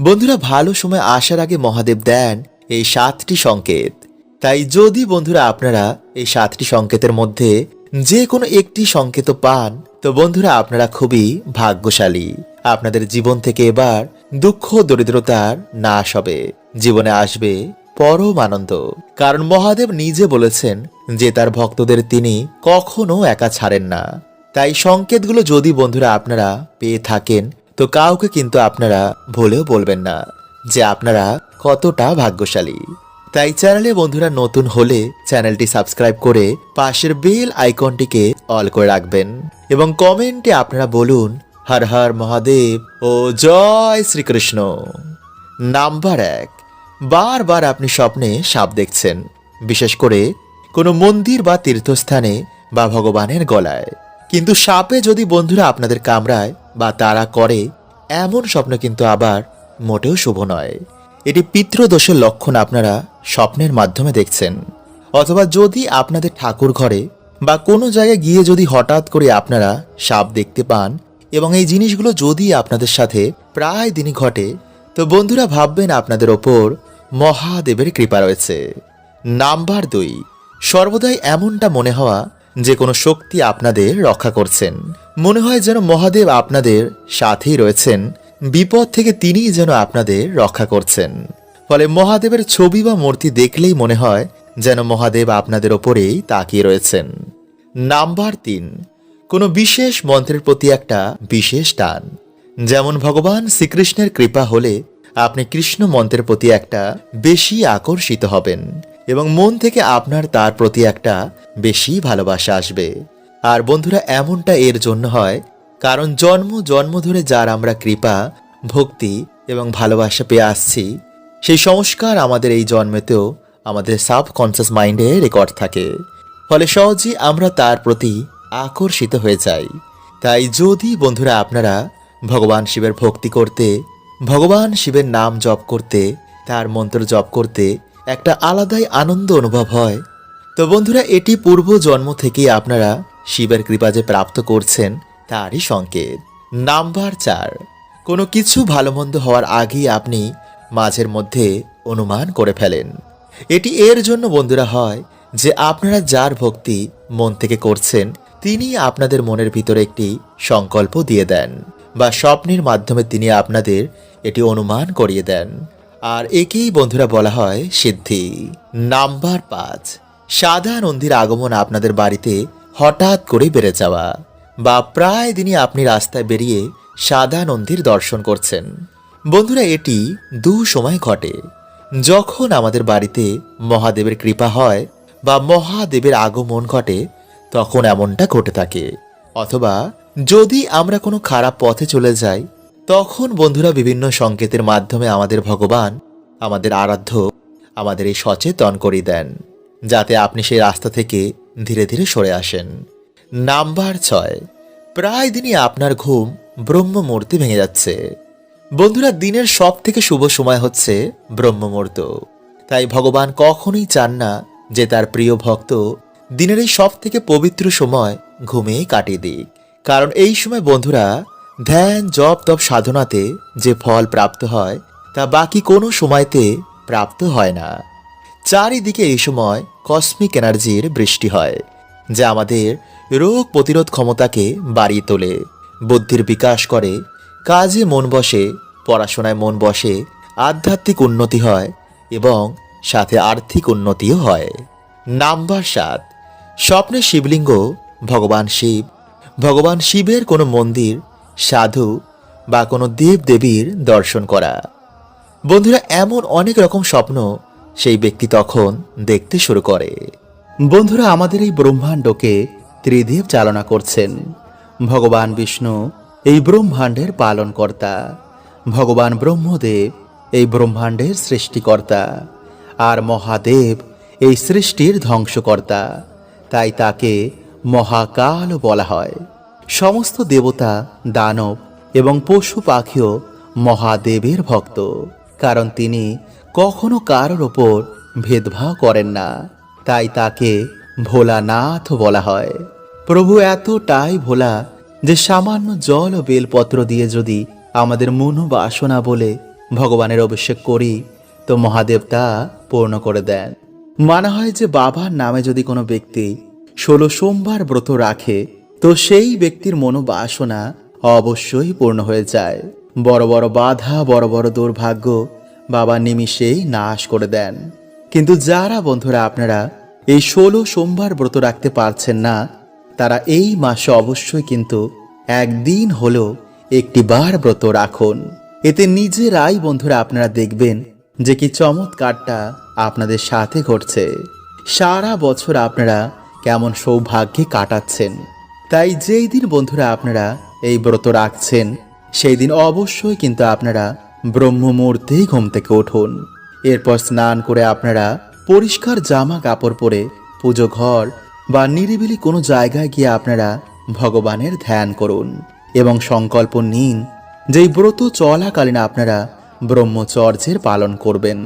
বন্ধুরা, ভালো সময় আসার আগে মহাদেব দেন এই সাতটি সংকেত। তাই যদি বন্ধুরা আপনারা এই সাতটি সংকেতের মধ্যে যে কোনো একটি সংকেত পান, তো বন্ধুরা আপনারা খুবই ভাগ্যশালী। আপনাদের জীবন থেকে এবার দুঃখ দরিদ্রতার নাশ হবে। জীবনে আসবে পরম আনন্দ। কারণ মহাদেব নিজে বলেছেন যে তার ভক্তদের তিনি কখনো একা ছাড়েন না। তাই সংকেতগুলো যদি বন্ধুরা আপনারা পেয়ে থাকেন তো কাউকে কিন্তু আপনারা ভুলেও বলবেন না যে আপনারা কতটা ভাগ্যশালী। তাই চ্যানেলে বন্ধুরা নতুন হলে চ্যানেলটি সাবস্ক্রাইব করে পাশের বেল আইকনটিকে অল করে রাখবেন এবং কমেন্টে আপনারা বলুন, হর হর মহাদেব ও জয় শ্রীকৃষ্ণ। নাম্বার এক, বারবার আপনি স্বপ্নে সাপ দেখছেন, বিশেষ করে কোনো মন্দির বা তীর্থস্থানে বা ভগবানের গলায়। কিন্তু সাপে যদি বন্ধুরা আপনাদের কামড়ায় বা তারা করে, এমন স্বপ্ন কিন্তু আবার মোটেও শুভ নয়। এটি পিতৃদোষের লক্ষণ আপনারা স্বপ্নের মাধ্যমে দেখছেন। অথবা যদি আপনাদের ঠাকুর ঘরে বা কোনো জায়গায় গিয়ে যদি হঠাৎ করে আপনারা সাপ দেখতে পান এবং এই জিনিসগুলো যদি আপনাদের সাথে প্রায় দিনই ঘটে, তো বন্ধুরা ভাববেন আপনাদের ওপর মহাদেবের কৃপা রয়েছে। নাম্বার দুই, সর্বদাই এমনটা মনে হওয়া যে কোনো শক্তি আপনাদের রক্ষা করছেন। মনে হয় যেন মহাদেব আপনাদের সাথেই রয়েছেন। বিপদ থেকে তিনিই যেন আপনাদের রক্ষা করছেন। ফলে মহাদেবের ছবি বা মূর্তি দেখলেই মনে হয় যেন মহাদেব আপনাদের ওপরেই তাকিয়ে রয়েছেন। নাম্বার তিন। কোনো বিশেষ মন্ত্রের প্রতি একটা বিশেষ টান। যেমন ভগবান শ্রীকৃষ্ণের কৃপা হলে আপনি কৃষ্ণ মন্ত্রের প্রতি একটা বেশি আকর্ষিত হবেন। এবং মন থেকে আপনার তার প্রতি একটা বেশি ভালোবাসা আসবে। আর বন্ধুরা, এমনটা এর জন্য হয়, কারণ জন্ম জন্ম ধরে যার আমরা কৃপা, ভক্তি এবং ভালোবাসা পেয়ে আসছি, সেই সংস্কার আমাদের এই জন্মেতেও আমাদের সাবকনসিয়াস মাইন্ডে রেকর্ড থাকে। ফলে সহজেই আমরা তার প্রতি আকর্ষিত হয়ে যাই। তাই যদি বন্ধুরা আপনারা ভগবান শিবের ভক্তি করতে, ভগবান শিবের নাম জপ করতে, তার মন্ত্র জপ করতে একটা আলাদাই আনন্দ অনুভব হয়। তো বন্ধুরা, এটি পূর্ব জন্ম থেকেই আপনারা শিবের কৃপা যে প্রাপ্ত করছেন, তারই সংকেত। নাম্বার চার, কোনো কিছু ভালো মন্দ হওয়ার আগেই আপনি মাঝের মধ্যে অনুমান করে ফেলেন। এটি এর জন্য বন্ধুরা হয় যে আপনারা যার ভক্তি মন থেকে করছেন, তিনি আপনাদের মনের ভিতরে একটি সংকল্প দিয়ে দেন বা স্বপ্নের মাধ্যমে তিনি আপনাদের এটি অনুমান করিয়ে দেন। আর একেই বন্ধুরা বলা হয় সিদ্ধি। নাম্বার পাঁচ, সাদা নন্দীর আগমন আপনাদের বাড়িতে হঠাৎ করে বেড়ে যাওয়া বা প্রায় দিনই আপনি রাস্তায় বেরিয়ে সাদা নন্দীর দর্শন করছেন। বন্ধুরা, এটি দু সময় ঘটে। যখন আমাদের বাড়িতে মহাদেবের কৃপা হয় বা মহাদেবের আগমন ঘটে, তখন এমনটা ঘটে থাকে। অথবা যদি আমরা কোনো খারাপ পথে চলে যাই তখন বন্ধুরা বিভিন্ন সংকেতের মাধ্যমে আমাদের ভগবান, আমাদের আরাধ্য, আমাদের এই সচেতন করিয়ে দেন, যাতে আপনি সেই রাস্তা থেকে ধীরে ধীরে সরে আসেন। নাম্বার ছয়, প্রায় দিনই আপনার ঘুম ব্রহ্মমূর্তি ভেঙে যাচ্ছে। বন্ধুরা, দিনের সব থেকে শুভ সময় হচ্ছে ব্রহ্মমূর্ত। তাই ভগবান কখনোই চান না যে তার প্রিয় ভক্ত দিনের এই সব থেকে পবিত্র সময় ঘুমিয়ে কাটিয়ে দিক। কারণ এই সময় বন্ধুরা ধ্যান, জপ, তপ সাধনাতে যে ফল প্রাপ্ত হয়, তা বাকি কোনো সময়তে প্রাপ্ত হয় না। চারিদিকে এই সময় কসমিক এনার্জির বৃষ্টি হয়, যা আমাদের রোগ প্রতিরোধ ক্ষমতাকে বাড়িয়ে তোলে। বুদ্ধির বিকাশ করে, কাজে মন বসে, পড়াশোনায় মন বসে, আধ্যাত্মিক উন্নতি হয় এবং সাথে আর্থিক উন্নতিও হয়। নাম্বার সাত স্বপ্নে শিবলিঙ্গ, ভগবান শিব। ভগবান শিবের কোনো মন্দির সাধু বা কোনো দেব দেবীর দর্শন করা। বন্ধুরা, এমন অনেক রকম স্বপ্ন সেই ব্যক্তি তখন দেখতে শুরু করে। বন্ধুরা, আমাদের এই ব্রহ্মাণ্ডকে ত্রিদেব চালনা করছেন। ভগবান বিষ্ণু এই ব্রহ্মাণ্ডের পালনকর্তা। ভগবান ব্রহ্মদেব এই ব্রহ্মাণ্ডের সৃষ্টিকর্তা। আর মহাদেব এই সৃষ্টির ধ্বংসকর্তা। তাই তাকে মহাকাল বলা হয়। সমস্ত দেবতা, দানব এবং পশু পাখিও মহাদেবের ভক্ত, কারণ তিনি কখনো কারোর ওপর ভেদভাব করেন না। তাই তাকে ভোলানাথ বলা হয়। প্রভু, এতটাই ভোলা যে সামান্য জল ও বেলপত্র দিয়ে যদি আমাদের মনোবাসনা বলে ভগবানের অভিষেক করি, তো মহাদেব তা পূর্ণ করে দেন। মানা হয় যে বাবার নামে যদি কোনো ব্যক্তি ষোলো সোমবার ব্রত রাখে তো সেই ব্যক্তির মনোবাসনা অবশ্যই পূর্ণ হয়ে যায়। বড় বড় বাধা, বড় বড় দুর্ভাগ্য বাবা নিমিষেই নাশ করে দেন। কিন্তু যারা বন্ধুরা আপনারা এই ষোলো সোমবার ব্রত রাখতে পারছেন না, তারা এই মাসে অবশ্যই কিন্তু একদিন হলেও একটি বার ব্রত রাখুন। এতে নিজেরাই বন্ধুরা আপনারা দেখবেন যে কি চমৎকারটা আপনাদের সাথে ঘটছে। সারা বছর আপনারা কেমন সৌভাগ্যে কাটাচ্ছেন। তাই যেই দিন বন্ধুরা আপনারা এই ব্রত রাখছেন, সেই দিন অবশ্যই কিন্তু আপনারা ব্রহ্ম মুহূর্তেই ঘুম থেকে উঠুন। এরপর স্নান করে আপনারা পরিষ্কার জামা কাপড় পরে পুজো ঘর বা নিরিবিলি কোনো জায়গায় গিয়ে আপনারা ভগবানের ধ্যান করুন এবং সংকল্প নিন যেই ব্রত চলাকালীন আপনারা ব্রহ্মচর্যের পালন করবেন।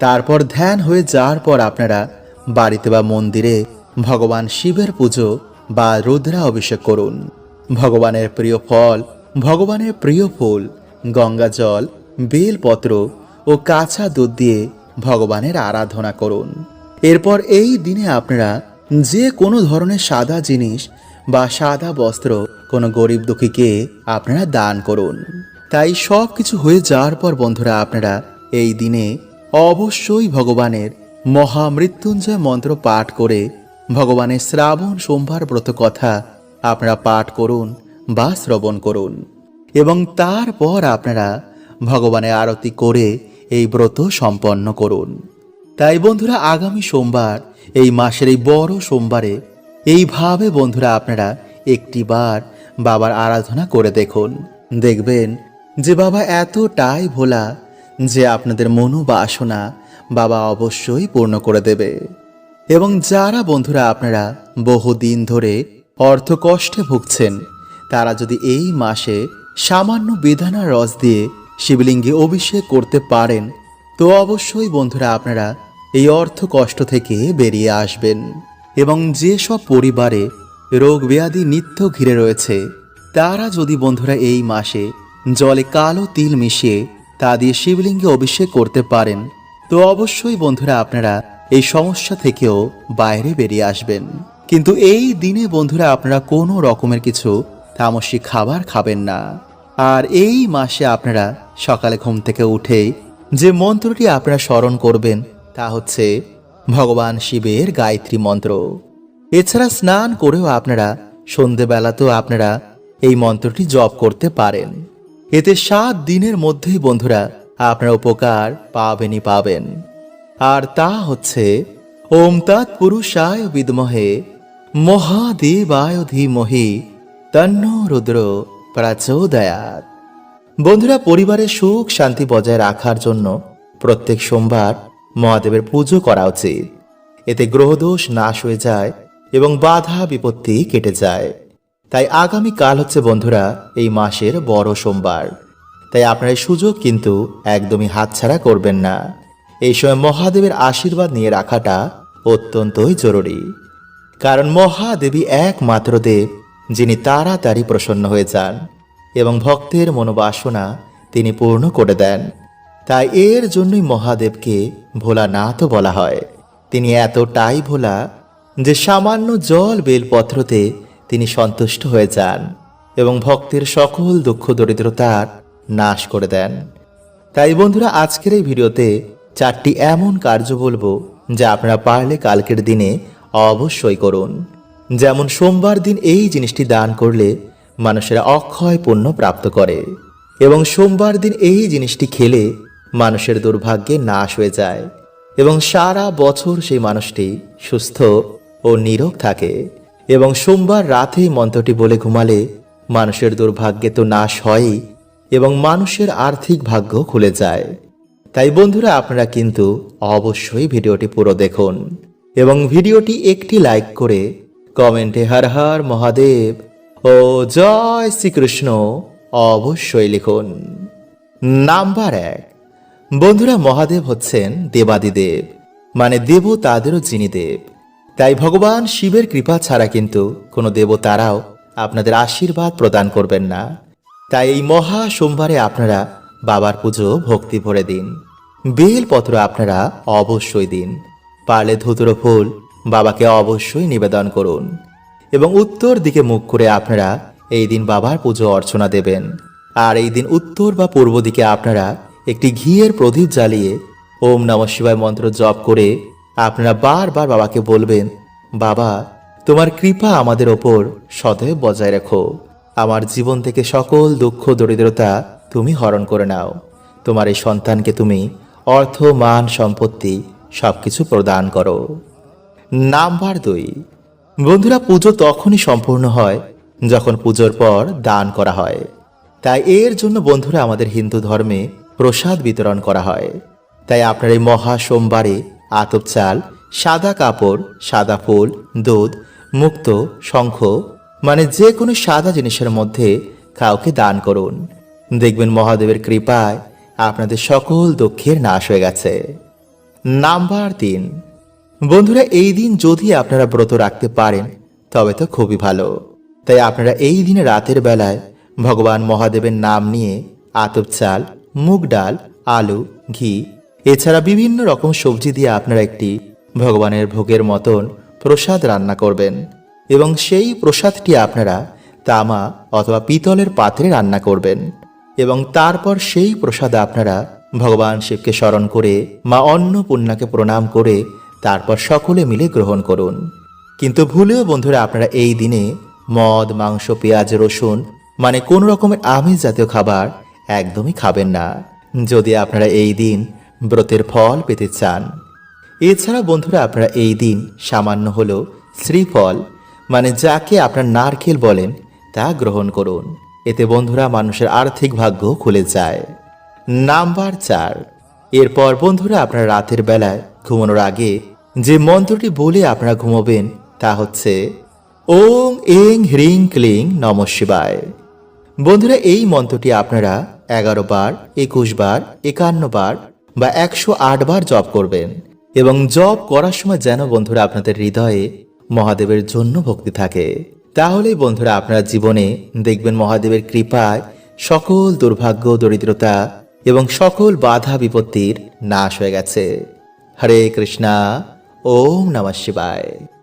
তারপর ধ্যান হয়ে যাওয়ার পর আপনারা বাড়িতে বা মন্দিরে ভগবান শিবের পুজো বা রুদ্রা অভিষেক করুন। ভগবানের প্রিয় ফল, ভগবানের প্রিয় ফুল, গঙ্গা জল, বেলপত্র ও কাঁচা দুধ দিয়ে ভগবানের আরাধনা করুন। এরপর এই দিনে আপনারা যে কোনো ধরনের সাদা জিনিস বা সাদা বস্ত্র কোনো গরিব দুঃখীকে আপনারা দান করুন। তাই সব কিছু হয়ে যাওয়ার পর বন্ধুরা আপনারা এই দিনে অবশ্যই ভগবানের মহামৃত্যুঞ্জয় মন্ত্র পাঠ করে ভগবানের শ্রাবণ সোমবার ব্রত কথা আপনারা পাঠ করুন বা শ্রবণ করুন। এবং তারপর আপনারা ভগবানের আরতি করে এই ব্রত সম্পন্ন করুন। তাই বন্ধুরা, আগামী সোমবার, এই মাসের এই বড় সোমবারে এইভাবে বন্ধুরা আপনারা একটিবার বাবার আরাধনা করে দেখুন। দেখবেন যে বাবা এতটাই ভোলা যে আপনাদের মনোবাসনা বাবা অবশ্যই পূর্ণ করে দেবে। এবং যারা বন্ধুরা আপনারা বহুদিন ধরে অর্থ কষ্টে ভুগছেন, তারা যদি এই মাসে সামান্য বেদানা রস দিয়ে শিবলিঙ্গে অভিষেক করতে পারেন, তো অবশ্যই বন্ধুরা আপনারা এই অর্থ কষ্ট থেকে বেরিয়ে আসবেন। এবং যেসব পরিবারে রোগ ব্যাধি নিত্য ঘিরে রয়েছে, তারা যদি বন্ধুরা এই মাসে জলে কালো তিল মিশিয়ে তা দিয়ে শিবলিঙ্গে অভিষেক করতে পারেন, তো অবশ্যই বন্ধুরা আপনারা এই সমস্যা থেকেও বাইরে বেরিয়ে আসবেন। কিন্তু এই দিনে বন্ধুরা আপনারা কোনো রকমের কিছু তামসিক খাবার খাবেন না। আর এই মাসে আপনারা সকালে ঘুম থেকে উঠেই যে মন্ত্রটি আপনারা স্মরণ করবেন, তা হচ্ছে ভগবান শিবের গায়ত্রী মন্ত্র। এছাড়া স্নান করেও আপনারা সন্ধেবেলাতেও আপনারা এই মন্ত্রটি জপ করতে পারেন। এতে সাত দিনের মধ্যেই বন্ধুরা আপনারা উপকার পাবেনই পাবেন। আর তা হচ্ছে, ওম তৎ পুরুষায় বিদমহে, মহাদেবায় ধীমহি, তন্ন রুদ্র প্রচোদয়াত বন্ধুরা পরিবারের সুখ শান্তি বজায় রাখার জন্য প্রত্যেক সোমবার মহাদেবের পুজো করা উচিত। এতে গ্রহদোষ নাশ হয়ে যায় এবং বাধা বিপত্তি কেটে যায়। তাই আগামী কাল হচ্ছে বন্ধুরা, এই মাসের বড় সোমবার। তাই আপনার সুযোগ কিন্তু একদমই হাতছাড়া করবেন না। এই সময় মহাদেবের আশীর্বাদ নিয়ে রাখাটা অত্যন্তই জরুরি। কারণ মহাদেবী একমাত্র দেব, যিনি তাড়াতাড়ি প্রসন্ন হয়ে যান এবং ভক্তের মনোবাসনা তিনি পূর্ণ করে দেন। তাই এর জন্যই মহাদেবকে ভোলা না তো বলা হয়। তিনি এতটাই ভোলা যে সামান্য জল বেলপত্রতে তিনি সন্তুষ্ট হয়ে যান এবং ভক্তের সকল দুঃখ দরিদ্রতার নাশ করে দেন। তাই বন্ধুরা, আজকের এই ভিডিওতে চারটি এমন কার্য বলব যা আপনারা পারলে কালকের দিনে অবশ্যই করুন। যেমন সোমবার দিন এই জিনিসটি দান করলে মানুষেরা অক্ষয় পুণ্য প্রাপ্ত করে এবং সোমবার দিন এই জিনিসটি খেলে মানুষের দুর্ভাগ্যে নাশ হয়ে যায় এবং সারা বছর সেই মানুষটি সুস্থ ও নিরোগ থাকে এবং সোমবার রাতেই মন্ত্রটি বলে ঘুমালে মানুষের দুর্ভাগ্যে তো নাশ হয়ই এবং মানুষের আর্থিক ভাগ্য খুলে যায়। তাই বন্ধুরা আপনারা কিন্তু অবশ্যই ভিডিওটি পুরো দেখুন এবং ভিডিওটি একটি লাইক করে কমেন্টে হর হর মহাদেব ও জয় শ্রীকৃষ্ণ অবশ্যই লিখুন। নাম্বার এক, বন্ধুরা মহাদেব হচ্ছেন দেবাদিদেব মানে দেব তাদেরও যিনি দেব। তাই ভগবান শিবের কৃপা ছাড়া কিন্তু কোনো দেবতারাও আপনাদের আশীর্বাদ প্রদান করবেন না। তাই এই মহা সোমবারে আপনারা বাবার পুজো ভক্তি ভরে দিন। বেলপত্র আপনারা অবশ্যই দিন। পারলে ধুতুরো ফুল বাবাকে অবশ্যই নিবেদন করুন। এবং উত্তর দিকে মুখ করে আপনারা এই দিন বাবার পুজো অর্চনা দেবেন। আর এই দিন উত্তর বা পূর্ব দিকে আপনারা একটি ঘিয়ের প্রদীপ জ্বালিয়ে ওম নম শিবায় মন্ত্র জপ করে আপনারা বারবার বাবাকে বলবেন, বাবা, তোমার কৃপা আমাদের ওপর সদয় বজায় রেখো। আমার জীবন থেকে সকল দুঃখ, দরিদ্রতা তুমি হরণ করে নাও। তোমার এই সন্তানকে তুমি অর্থ, মান, সম্পত্তি সব কিছু প্রদান করো। নাম্বার দুই, বন্ধুরা, পুজো তখনই সম্পূর্ণ হয় যখন পুজোর পর দান করা হয়। তাই এর জন্য বন্ধুরা, আমাদের হিন্দু ধর্মে প্রসাদ বিতরণ করা হয়। তাই আপনার এই মহা সোমবারে আতপ চাল, সাদা কাপড়, সাদা ফুল, দুধ, মুক্ত, শঙ্খ মানে যে কোনো সাদা জিনিসের মধ্যে কাউকে দান করুন। দেখবেন মহাদেবের কৃপায় আপনাদের সকল দুঃখের নাশ হয়ে গেছে। নাম্বার তিন। বন্ধুরা, এই দিন যদি আপনারা ব্রত রাখতে পারেন, তবে তো খুবই ভালো। তাই আপনারা এই দিনে রাতের বেলায় ভগবান মহাদেবের নাম নিয়ে আতপ চাল, মুগ ডাল, আলু, ঘি, এছাড়া বিভিন্ন রকম সবজি দিয়ে আপনারা একটি ভগবানের ভোগের মতন প্রসাদ রান্না করবেন এবং সেই প্রসাদটি আপনারা তামা অথবা পিতলের পাত্রে রান্না করবেন। এবং তারপর সেই প্রসাদ আপনারা ভগবান শিবকে স্মরণ করে, মা অন্নপূর্ণাকে প্রণাম করে, তারপর সকলে মিলে গ্রহণ করুন। কিন্তু ভুলেও বন্ধুরা, আপনারা এই দিনে মদ, মাংস, পেঁয়াজ, রসুন মানে কোন রকমের আমিষ জাতীয় খাবার একদমই খাবেন না। যদি আপনারা এই দিন ব্রতের ফল পেতে চান। এছাড়া বন্ধুরা, আপনারা এই দিন সামান্য হলো শ্রীফল মানে যাকে আপনার নারকেল বলেন, তা গ্রহণ করুন। এতে বন্ধুরা মানুষের আর্থিক ভাগ্য খুলে যায়। নাম্বার চার। এরপর বন্ধুরা আপনার রাতের বেলায় ঘুমানোর আগে যে মন্ত্রটি বলে আপনারা ঘুমোবেন তা হচ্ছে, ওং এং হ্রিং ক্লিং নম শিবায়। বন্ধুরা, এই মন্ত্রটি আপনারা এগারো বার, একুশ বার, একান্ন বার বা একশো আট বার জপ করবেন এবং জপ করার সময় যেন বন্ধুরা আপনাদের হৃদয়ে মহাদেবের জন্য ভক্তি থাকে। তাহলেই বন্ধুরা আপনার জীবনে দেখবেন মহাদেবের কৃপায় সকল দুর্ভাগ্য, দরিদ্রতা এবং সকল বাধা, বিপত্তির নাশ হয়ে গেছে। হরে কৃষ্ণা, ওম নমঃ শিবায়।